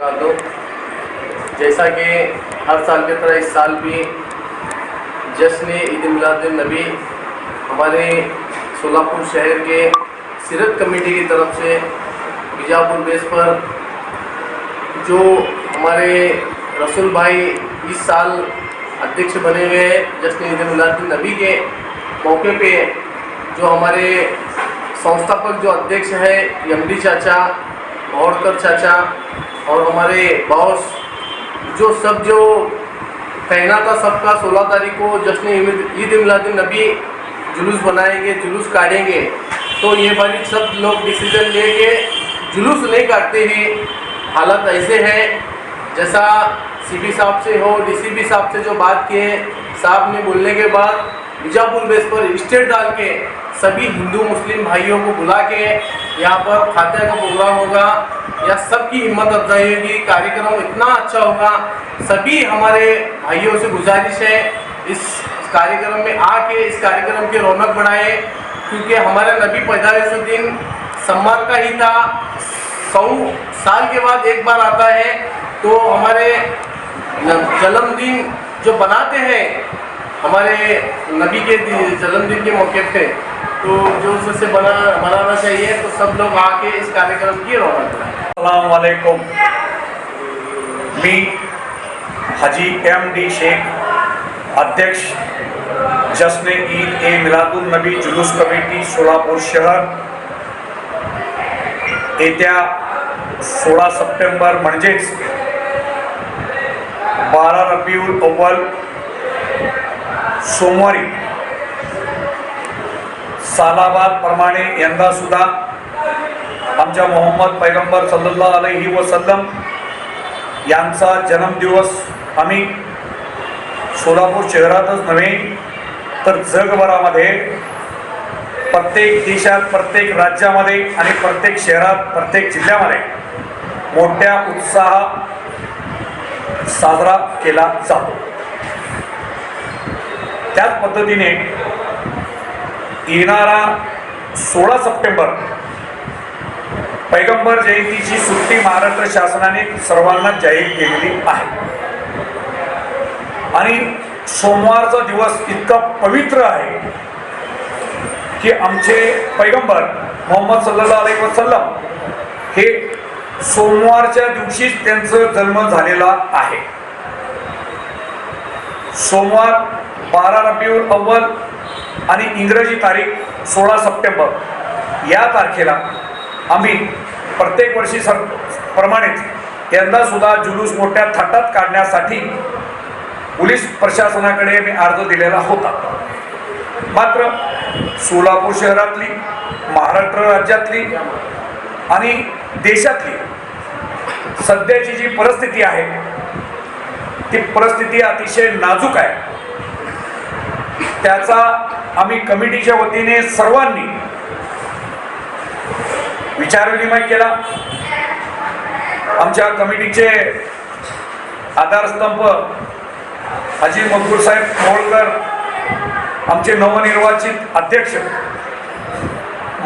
दो जैसा कि हर साल की तरह इस साल भी जश्न ईद नबी हमारे सोलापुर शहर के सीरत कमेटी की तरफ़ से बीजापुर बेस पर जो हमारे रसूल भाई इस साल अध्यक्ष बने हुए जश्न ईद नबी के मौके पे, जो हमारे संस्थापक जो अध्यक्ष है एमडी चाचा भौड़कर चाचा और हमारे बॉस जो सब जो कहना था सबका सोलह तारीख को जश्न ईद मिलाद नबी जुलूस बनाएँगे जुलूस काटेंगे। तो ये बारी सब लोग डिसीज़न लेके जुलूस नहीं काटते हैं। हालत ऐसे है, जैसा सीपी साहब से हो डीसीपी साहब से जो बात किए, साहब ने बोलने के बाद बीजापुर बेस पर स्टेट डाल के सभी हिंदू, मुस्लिम भाइयों को बुला के यहाँ पर खाते का प्रोग्राम होगा। या सबकी हिम्मत अफजाई होगी कार्यक्रम इतना अच्छा होगा। सभी हमारे भाइयों से गुजारिश है इस कार्यक्रम में आके इस कार्यक्रम की रौनक बढ़ाए, क्योंकि हमारे नबी पैदाइश दिन सम्मान का ही था। सौ साल के बाद एक बार आता है तो हमारे जन्मदिन जो बनाते हैं, हमारे नबी के जन्मदिन के मौके पे। तो जो उससे बना, बनाना चाहिए तो सब लोग आके इस कार्यक्रम की रौनक बढ़ाएँ मी हजी एम डी शेख, अध्यक्ष जश्न ईद ए मिलादुल नबी जुलूस कमेटी, सोलापुर शहर। येत्या सोळा सप्टेंबर म्हणजेच बारा रबिउल अव्वल सोमवारी सालाबादप्रमाणे यंदा सुद्धा आमच्या मोहम्मद पैगंबर सल्ला अलही वसलम यांचा जन्मदिवस आम्ही सोलापूर शहरातच नव्हे तर जगभरामध्ये प्रत्येक देशात प्रत्येक राज्यामध्ये आणि प्रत्येक शहरात प्रत्येक जिल्ह्यामध्ये मोठ्या उत्साहात साजरा केला जातो. त्याच पद्धतीने येणारा सोळा सप्टेंबर पैगंबर जयंतीची सुट्टी महाराष्ट्र शासनाने सर्वांना जाहीर केलेली आहे. आणि सोमवारचा दिवस इतका पवित्र आहे की आमचे पैगंबर मोहम्मद सल्ला अली वसलम हे सोमवारच्या दिवशीच त्यांचा जन्म झालेला आहे. सोमवार बारा रबिउल अव्वल आणि इंग्रजी तारीख सोळा सप्टेंबर. या तारखेला आम्ही प्रत्येक वर्षी सर प्रमाणेच यंदासुद्धा जुलूस मोठ्या थाटात काढण्यासाठी पोलीस प्रशासनाकडे मी अर्ज दिलेला होता. मात्र सोलापूर शहरातली महाराष्ट्र राज्यातली आणि देशातली सध्याची जी परिस्थिती आहे ती परिस्थिती अतिशय नाजूक आहे. त्याचा आम्ही कमिटीच्या वतीने सर्वांनी विचारविनिमय केला. आमच्या कमिटीचे आधारस्तंभ हाजी मकबूल साहेब मोळकर आमचे नवनिर्वाचित अध्यक्ष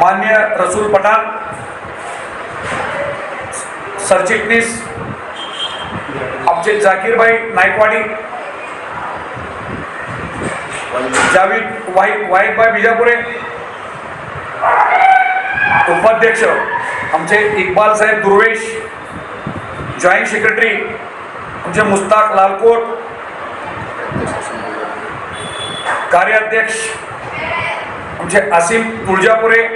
मान्य रसूल पठाण सरचिटणीस आमचे जाकीरभाई नायकवाडी जावीद वाई वाईदभाई बिजापुरे उपाध्यक्ष आमचे इक्बाल साहेब दुर्वेश जॉईंट सेक्रेटरी आमचे मुस्ताक लालकोट कार्याध्यक्ष आमचे आसिम तुळजापुरे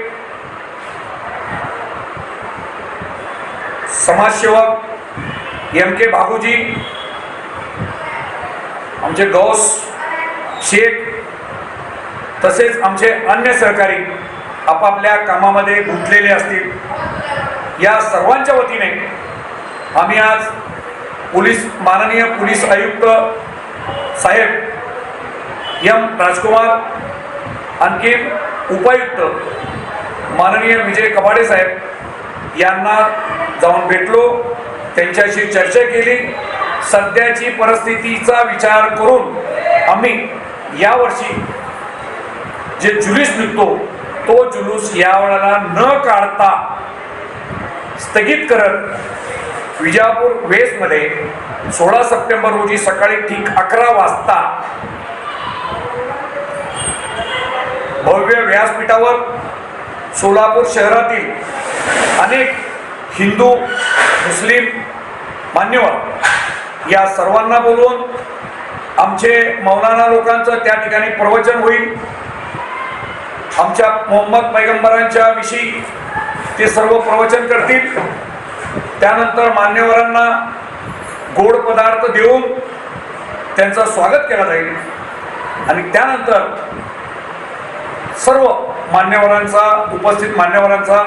समाजसेवक एम के बाबूजी आमचे गौस शेख तसेच आमचे अन्य सहकारी आपापल्या कामामध्ये गुंतलेले असतील. या सर्वांच्या वतीने आम्ही आज पोलीस माननीय पोलीस आयुक्त साहेब एम राजकुमार आणखी उपायुक्त माननीय विजय कबाडे साहेब यांना जाऊन भेटलो. त्यांच्याशी चर्चा केली. सध्याची परिस्थितीचा विचार करून आम्ही यावर्षी जे जुलूस निघतो तो जुलूस यावेळेला न काढता स्थगित करत विजापूर वेस्टमध्ये सोळा सप्टेंबर रोजी सकाळी ठीक अकरा वाजता भव्य व्यासपीठावर सोलापूर शहरातील अनेक हिंदू मुस्लिम मान्यवर या सर्वांना बोलवून आमचे मौलाना लोकांचं त्या ठिकाणी प्रवचन होईल. आमच्या मोहम्मद पैगंबरांच्या विषयी ते सर्व प्रवचन करतील. त्यानंतर मान्यवरांना गोड पदार्थ देऊन त्यांचं स्वागत केलं जाईल. आणि त्यानंतर सर्व मान्यवरांचा उपस्थित मान्यवरांचा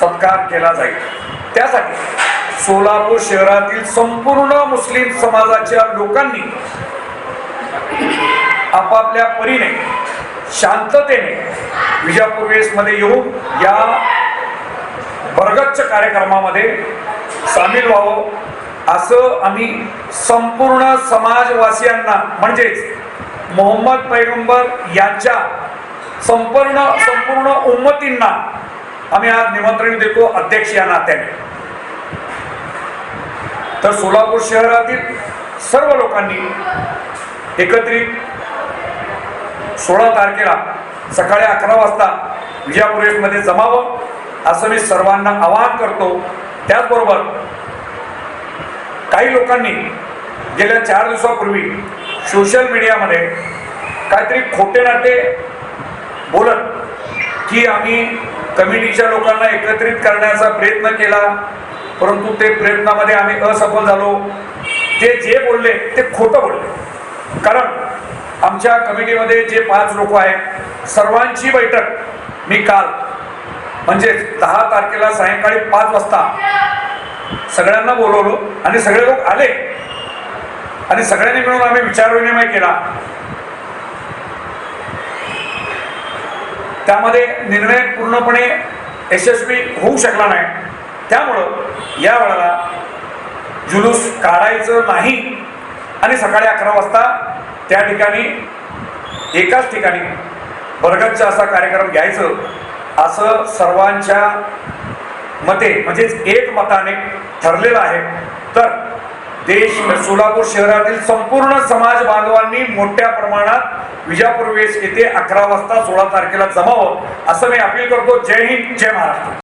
सत्कार केला जाईल. त्यासाठी सोलापूर शहरातील संपूर्ण मुस्लिम समाजाच्या लोकांनी आपापल्या परीने शांततेने विजापूर वेसमध्ये येऊन या बरगच्च कार्यक्रमामध्ये सामील व्हावं असं आम्ही संपूर्ण समाजवासियांना म्हणजेच मोहम्मद पैगंबर यांच्या संपूर्ण संपूर्ण उम्मतींना आम्ही आज निमंत्रण देतो अध्यक्ष या नात्याने. तर सोलापूर शहरातील सर्व लोकांनी एकत्रित सोळा तारखेला सकाळी अकरा वाजता विजापूरमध्ये जमावं असं मी सर्वांना आवाहन करतो. त्याचबरोबर काही लोकांनी गेल्या चार दिवसापूर्वी सोशल मीडियामध्ये काहीतरी खोटे नाटे बोलत की आम्ही कमिटीच्या लोकांना एकत्रित करण्याचा प्रयत्न केला परंतु ते प्रयत्नामध्ये आम्ही असफल झालो. ते जे बोलले ते खोटं बोलले. कारण आमच्या कमिटीमध्ये जे पाच लोक आहेत सर्वांची बैठक मी काल म्हणजे दहा तारखेला सायंकाळी पाच वाजता सगळ्यांना बोलवलो आणि सगळे लोक आले. आणि सगळ्यांनी मिळून आम्ही विचारविनिमय केला. त्यामध्ये निर्णय पूर्णपणे यशस्वी होऊ शकला नाही. त्यामुळं या वेळेला जुलूस काढायचं नाही. आणि सकाळी अकरा वाजता त्या ठिकाणी एकाच ठिकाणी बरगतचा असा कार्यक्रम घ्यायचं असं सर्वांच्या मते म्हणजेच एक मताने ठरलेलं आहे. तर देश सोलापूर शहरातील संपूर्ण समाज बांधवांनी मोठ्या प्रमाणात विजापूर वेस येथे अकरा वाजता सोळा तारखेला जमावं असं मी अपील करतो. जय हिंद जय महाराष्ट्र.